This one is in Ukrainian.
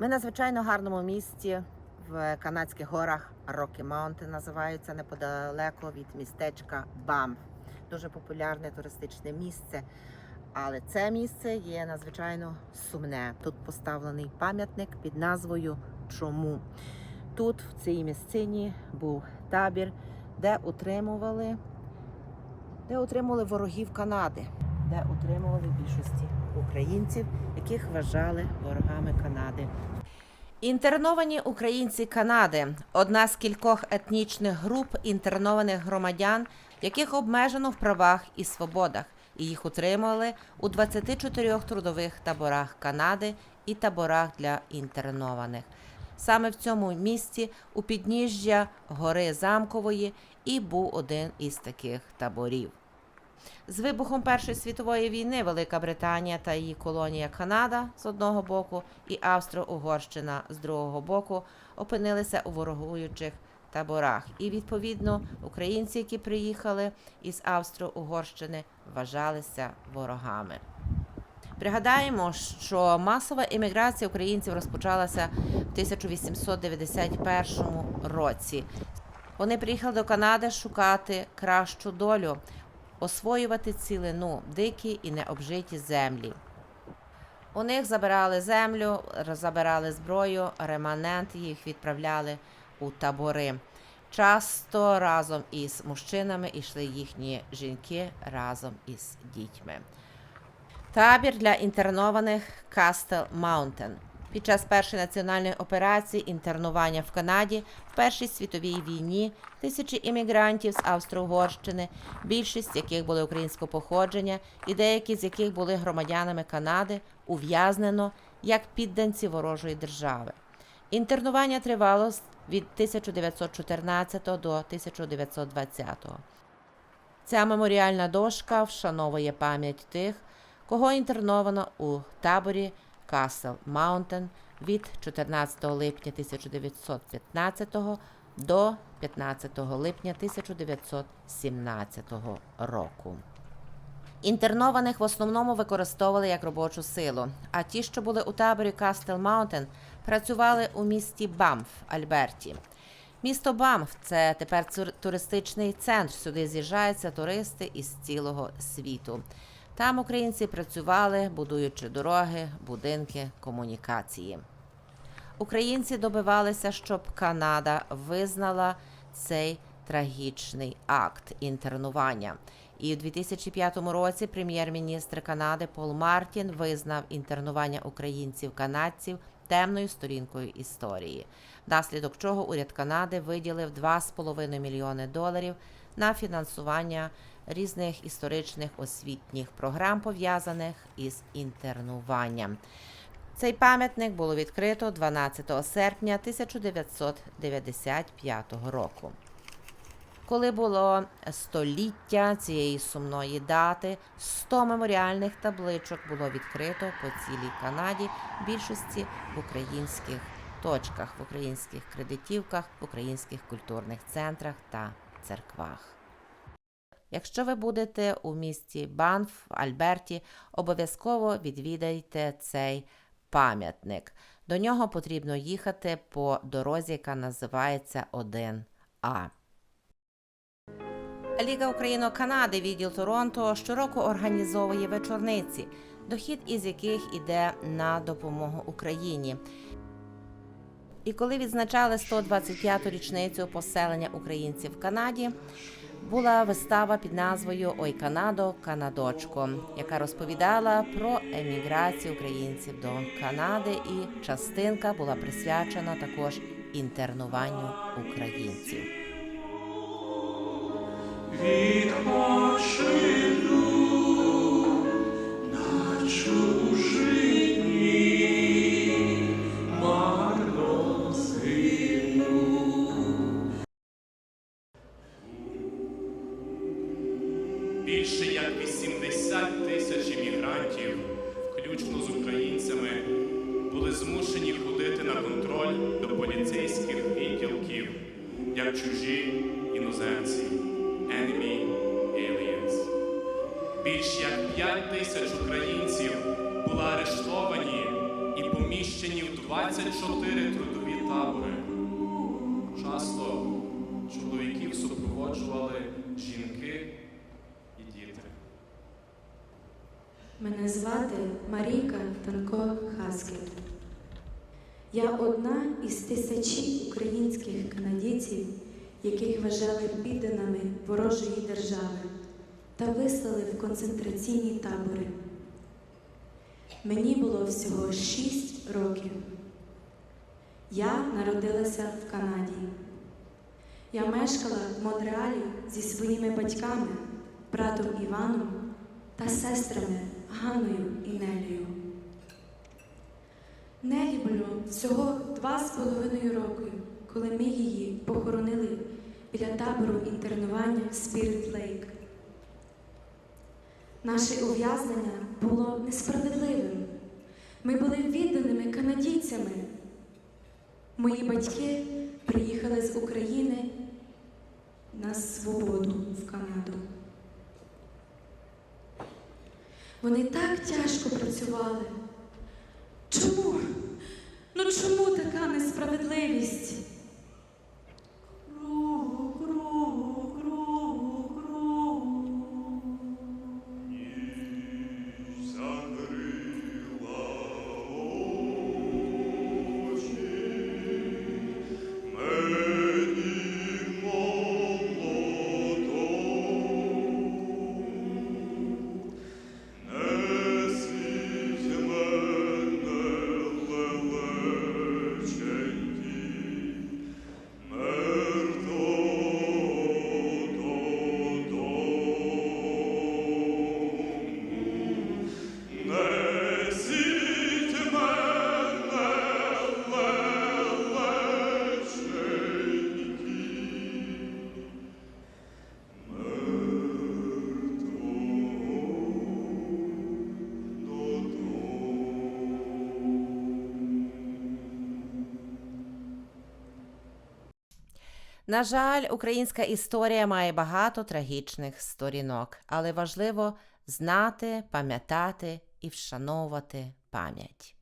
Ми на звичайно гарному місці в канадських горах Rocky Mountain називаються неподалеко від містечка Бамф. Дуже популярне туристичне місце. Але це місце є надзвичайно сумне. Тут поставлений пам'ятник під назвою Чому. Тут, в цій місцині, був табір, де утримували, де утримували ворогів Канади, де утримували більшості українців, яких вважали ворогами Канади. Інтерновані українці Канади одна з кількох етнічних груп інтернованих громадян, яких обмежено в правах і свободах, і їх утримували у 24 трудових таборах Канади і таборах для інтернованих. Саме в цьому місці у підніжжя гори Замкової і був один із таких таборів. З вибухом Першої світової війни Велика Британія та її колонія Канада з одного боку і Австро-Угорщина з другого боку опинилися у ворогуючих таборах. І відповідно українці, які приїхали із Австро-Угорщини, вважалися ворогами. Пригадаємо, що масова імміграція українців розпочалася в 1891 році. Вони приїхали до Канади шукати кращу долю, освоювати цілину, дикі і необжиті землі. У них забирали землю, забирали зброю, реманент їх відправляли у табори. Часто разом із мужчинами йшли їхні жінки разом із дітьми. Табір для інтернованих Кастел Маунтен. Під час першої національної операції інтернування в Канаді в Першій світовій війні тисячі іммігрантів з Австро-Угорщини, більшість яких були українського походження, і деякі з яких були громадянами Канади, ув'язнено як підданці ворожої держави. Інтернування тривало від 1914 до 1920. Ця меморіальна дошка вшановує пам'ять тих, кого інтерновано у таборі Касл Маунтен від 14 липня 1915 до 15 липня 1917 року. Інтернованих в основному використовували як робочу силу, а ті, що були у таборі Кастел Маунтен, працювали у місті Бамф, Альберті. Місто Бамф це тепер туристичний центр. Сюди з'їжджаються туристи із цілого світу. Там українці працювали, будуючи дороги, будинки, комунікації. Українці добивалися, щоб Канада визнала цей трагічний акт інтернування. І у 2005 році прем'єр-міністр Канади Пол Мартін визнав інтернування українців-канадців темною сторінкою історії, внаслідок чого уряд Канади виділив 2,5 мільйони доларів на фінансування різних історичних освітніх програм, пов'язаних із інтернуванням. Цей пам'ятник було відкрито 12 серпня 1995 року. Коли було століття цієї сумної дати, 100 меморіальних табличок було відкрито по цілій Канаді, в більшості в українських точках, в українських кредитівках, в українських культурних центрах та церквах. Якщо ви будете у місті Банф, Альберті, обов'язково відвідайте цей пам'ятник. До нього потрібно їхати по дорозі, яка називається 1А. Ліга Україно-Канади, відділ Торонто, щороку організовує вечорниці, дохід із яких іде на допомогу Україні. І коли відзначали 125-ту річницю поселення українців в Канаді, була вистава під назвою Ой Канадо, Канадочко, яка розповідала про еміграцію українців до Канади, і частинка була присвячена також інтернуванню українців. від 70 тисяч іммігрантів, включно з українцями, були змушені ходити на контроль до поліцейських відділків, як чужі іноземці, enemy aliens. Більш як 5 тисяч українців були арештовані і поміщені в 24 трудові табори. Часто чоловіків супроводжували жінки. Мене звати Марійка Танко Хаскель. Я одна із тисячі українських канадійців, яких вважали підданими ворожої держави та вислали в концентраційні табори. Мені було всього 6 років. Я народилася в Канаді. Я мешкала в Монреалі зі своїми батьками, братом Іваном та сестрами Ганною і Нелією. Нелі було всього два з половиною роки, коли ми її похоронили біля табору інтернування Spirit Lake. Наше ув'язнення було несправедливим. Ми були відданими канадійцями. Мої батьки приїхали з України на свободу в Канаду. Вони так тяжко працювали. Чому? Ну чому така несправедливість? На жаль, українська історія має багато трагічних сторінок, але важливо знати, пам'ятати і вшановувати пам'ять.